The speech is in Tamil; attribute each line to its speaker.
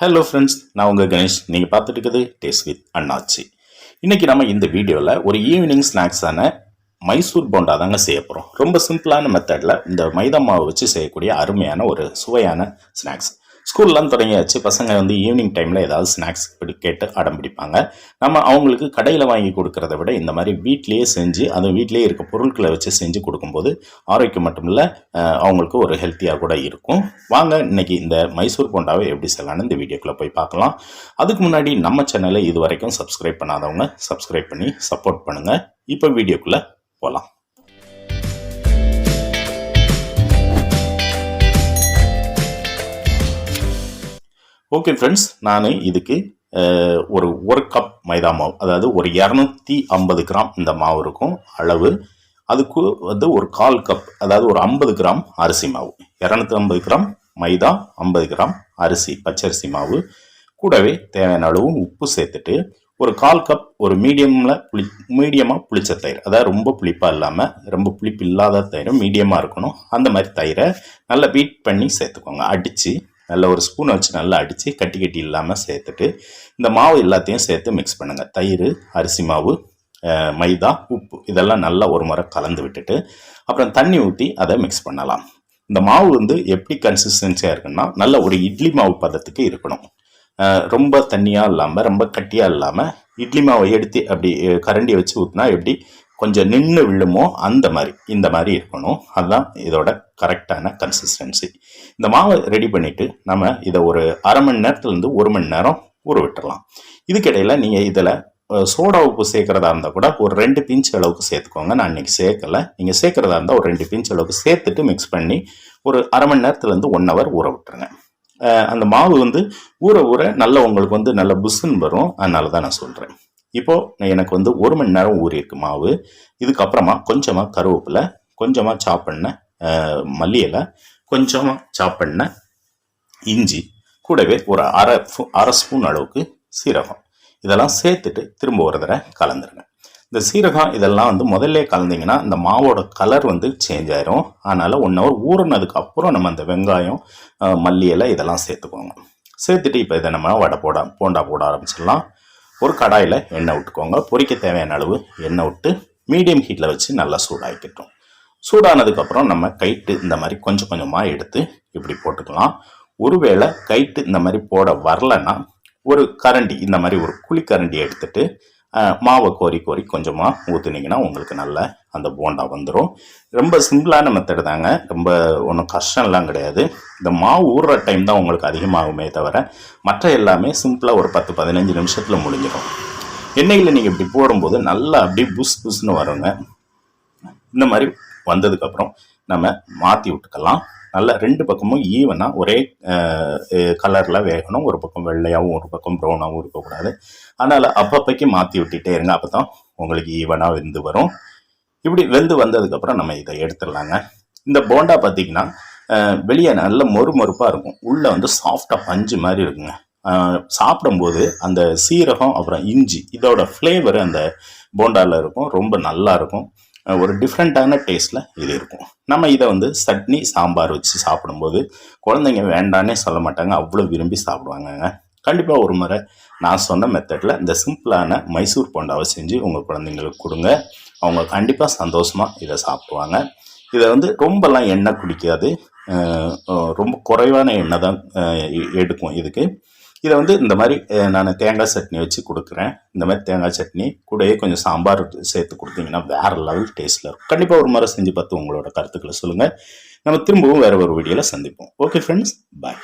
Speaker 1: ஹலோ ஃப்ரெண்ட்ஸ் நான் உங்கள் கணேஷ். நீங்கள் பார்த்துட்டு இருக்குது டேஸ்ட் வித் அண்ணாச்சி இன்றைக்கி நம்ம இந்த வீடியோவில் ஒரு ஈவினிங் ஸ்நாக்ஸான மைசூர் போண்டா தாங்க செய்ய போகிறோம் ரொம்ப சிம்பிளான மெத்தடில் இந்த மைதா மாவு வச்சு செய்யக்கூடிய அருமையான ஒரு சுவையான ஸ்நாக்ஸ் ஸ்கூல்லாம் தொடங்கியாச்சு. பசங்க வந்து ஈவினிங் டைமில் ஏதாவது ஸ்நாக்ஸ் இப்படி கேட்டு அடம் பிடிப்பாங்க. நம்ம அவங்களுக்கு கடையில் வாங்கி கொடுக்கறத விட இந்த மாதிரி வீட்டிலேயே செஞ்சு அது வீட்டிலேயே இருக்க பொருட்களை வச்சு செஞ்சு கொடுக்கும்போது ஆரோக்கியம் மட்டும் இல்லை அவங்களுக்கு ஒரு ஹெல்த்தியாக கூட இருக்கும். வாங்க இன்னைக்கு இந்த மைசூர் போண்டாவை எப்படி செய்யலான்னு இந்த வீடியோக்குள்ளே போய் பார்க்கலாம். அதுக்கு முன்னாடி நம்ம சேனலை இது வரைக்கும் சப்ஸ்கிரைப் பண்ணாதவங்க சப்ஸ்கிரைப் பண்ணி சப்போர்ட் பண்ணுங்கள் இப்போ வீடியோக்குள்ளே போகலாம் ஓகே ஃப்ரெண்ட்ஸ் நான் இதுக்கு ஒரு ஒரு கப் மைதா மாவு அதாவது ஒரு இரநூத்தி ஐம்பது கிராம் இந்த மாவு இருக்கும் அளவு. அதுக்கு வந்து ஒரு கால் கப் அதாவது ஒரு ஐம்பது கிராம் அரிசி மாவு. இரநூத்தி ஐம்பது கிராம் மைதா ஐம்பது கிராம் அரிசி பச்சரிசி மாவு. கூடவே தேவையான அளவு உப்பு சேர்த்துட்டு ஒரு கால் கப் ஒரு மீடியமில் புளி மீடியமாக புளிச்ச தயிர். அதாவது ரொம்ப புளிப்பாக இல்லாமல் ரொம்ப புளிப்பு இல்லாத தயிரும் மீடியமாக இருக்கணும். அந்த மாதிரி தயிரை நல்லா பீட் பண்ணி சேர்த்துக்கோங்க. அடித்து நல்ல ஒரு ஸ்பூன் வச்சு நல்லா அடித்து கட்டி கட்டி இல்லாமல் சேர்த்துட்டு இந்த மாவு எல்லாத்தையும் சேர்த்து மிக்ஸ் பண்ணுங்கள் தயிர் அரிசி மாவு மைதா உப்பு இதெல்லாம் நல்லா ஒரு முறை கலந்து விட்டுட்டு அப்புறம் தண்ணி ஊற்றி அதை மிக்ஸ் பண்ணலாம். இந்த மாவு வந்து எப்படி கன்சிஸ்டன்சியாக இருக்குன்னா நல்ல ஒரு இட்லி மாவு பதத்துக்கு இருக்கணும். ரொம்ப தண்ணியாக இல்லாமல் ரொம்ப கட்டியாக இல்லாமல் இட்லி மாவை எடுத்து அப்படி கரண்டியை வச்சு ஊற்றினா எப்படி கொஞ்சம் நின்று விழுமோ அந்த மாதிரி இந்த மாதிரி இருக்கணும். அதுதான் இதோட கரெக்டான கன்சிஸ்டன்சி இந்த மாவை ரெடி பண்ணிவிட்டு நம்ம இதை ஒரு அரை மணி நேரத்துலேருந்து ஒரு மணி நேரம் ஊற விட்டுடலாம் இதுக்கிடையில் நீங்கள் இதில் சோடா உப்பு சேர்க்குறதா இருந்தால் கூட ஒரு ரெண்டு பிஞ்ச் அளவுக்கு சேர்த்துக்கோங்க. நான் இன்னைக்கு சேர்க்கலை. நீங்கள் சேர்க்குறதா இருந்தால் ஒரு ரெண்டு பிஞ்ச் அளவுக்கு சேர்த்துட்டு மிக்ஸ் பண்ணி ஒரு அரை மணி நேரத்துலேருந்து ஒன் ஹவர் ஊற விட்டுருங்க. அந்த மாவு வந்து ஊற ஊற நல்ல உங்களுக்கு வந்து நல்ல புஷ்ஷுன்னு வரும். அதனால தான் நான் சொல்கிறேன் இப்போது எனக்கு வந்து ஒரு மணி நேரம் ஊறியிருக்கு மாவு. இதுக்கப்புறமா கொஞ்சமாக கருவேப்பிலை கொஞ்சமாக சாப் பண்ண மல்லி இலை கொஞ்சமாக சாப் பண்ண இஞ்சி கூடவே ஒரு அரை அரை ஸ்பூன் அளவுக்கு சீரகம். இதெல்லாம் சேர்த்துட்டு திரும்ப ஒரு தடவை கலந்துருங்க. இந்த சீரகம் இதெல்லாம் வந்து முதல்ல கலந்தீங்கன்னா இந்த மாவோட கலர் வந்து சேஞ்ச் ஆயிரும். அதனால் ஒன் ஹவர் ஊறினதுக்கு அப்புறம் நம்ம அந்த வெங்காயம் மல்லி இலை இதெல்லாம் சேர்த்துக்கோங்க. சேர்த்துட்டு இப்போ இதை நம்ம வடை போட போண்டா போட ஆரம்பிச்சிடலாம். ஒரு கடாயில் எண்ணெய் விட்டுக்கோங்க பொரிக்க தேவையான அளவு எண்ணெய் விட்டு மீடியம் ஹீட்டில் வச்சு நல்லா சூடாக்கிட்டோம் சூடானதுக்கப்புறம் நம்ம கைட்டு இந்த மாதிரி கொஞ்சம் கொஞ்சமாக எடுத்து இப்படி போட்டுக்கலாம். ஒருவேளை கைட்டு இந்த மாதிரி போட வரலன்னா ஒரு கரண்டி இந்த மாதிரி ஒரு குழி கரண்டி எடுத்துட்டு மாவை கோரி கோரி கொஞ்சமாக ஊற்றுனீங்கன்னா உங்களுக்கு நல்ல அந்த போண்டா வந்துடும் ரொம்ப சிம்பிளான மெத்தடு தாங்க. ரொம்ப ஒன்றும் கஷ்டம்லாம் கிடையாது. இந்த மாவு ஊறுற டைம் தான் உங்களுக்கு அதிகமாகுமே தவிர மற்ற எல்லாமே சிம்பிளாக ஒரு பத்து பதினஞ்சு நிமிஷத்தில் முடிஞ்சிடும். எண்ணெயில் நீங்கள் இப்படி போடும்போது நல்லா அப்படியே புஸ் புஸ்னு வருங்க. இந்த மாதிரி வந்ததுக்கப்புறம் நம்ம மாற்றி விட்டுக்கலாம். நல்லா ரெண்டு பக்கமும் ஈவனாக ஒரே கலரில் வேகணும். ஒரு பக்கம் வெள்ளையாகவும் ஒரு பக்கம் ப்ரௌனாகவும் இருக்கக்கூடாது. அதனால் அப்பப்போக்கி மாற்றி விட்டுட்டே இருங்க. அப்போ தான் உங்களுக்கு ஈவனாக வெந்து வரும். இப்படி வெந்து வந்ததுக்கப்புறம் நம்ம இதை எடுத்துடலாங்க. இந்த போண்டா பார்த்தீங்கன்னா வெளியே நல்ல மொறு மொறுப்பாக இருக்கும். உள்ளே வந்து சாஃப்டாக பஞ்சு மாதிரி இருக்குங்க. சாப்பிடும்போது அந்த சீரகம் அப்புறம் இஞ்சி இதோட ஃப்ளேவர் அந்த போண்டாவில் இருக்கும். ரொம்ப நல்லா இருக்கும். ஒரு டிஃப்ரெண்ட்டான டேஸ்ட்டில் இது இருக்கும். நம்ம இதை வந்து சட்னி சாம்பார் வச்சு சாப்பிடும்போது குழந்தைங்க வேண்டான்னே சொல்ல மாட்டாங்க. அவ்வளோ விரும்பி சாப்பிடுவாங்கங்க. கண்டிப்பாக ஒரு முறை நான் சொன்ன மெத்தடில் இந்த சிம்பிளான மைசூர் போண்டாவை செஞ்சு உங்கள் குழந்தைங்களுக்கு கொடுங்க. அவங்க கண்டிப்பாக சந்தோஷமாக இதை சாப்பிடுவாங்க. இதை வந்து ரொம்பலாம் எண்ணெய் குடிக்காது. ரொம்ப குறைவான எண்ணெய் தான் எடுக்கும் இதுக்கு. இதை வந்து இந்த மாதிரி நான் தேங்காய் சட்னி வச்சு கொடுக்குறேன். இந்த மாதிரி தேங்காய் சட்னி கூடயே கொஞ்சம் சாம்பார் சேர்த்து கொடுத்தீங்கன்னா வேறு லெவல் டேஸ்ட்டில் இருக்கும். கண்டிப்பாக ஒரு முறை செஞ்சு பார்த்து உங்களோட கருத்துக்களை சொல்லுங்கள் நம்ம திரும்பவும் வேறு ஒரு வீடியோவில் சந்திப்போம். Okay friends bye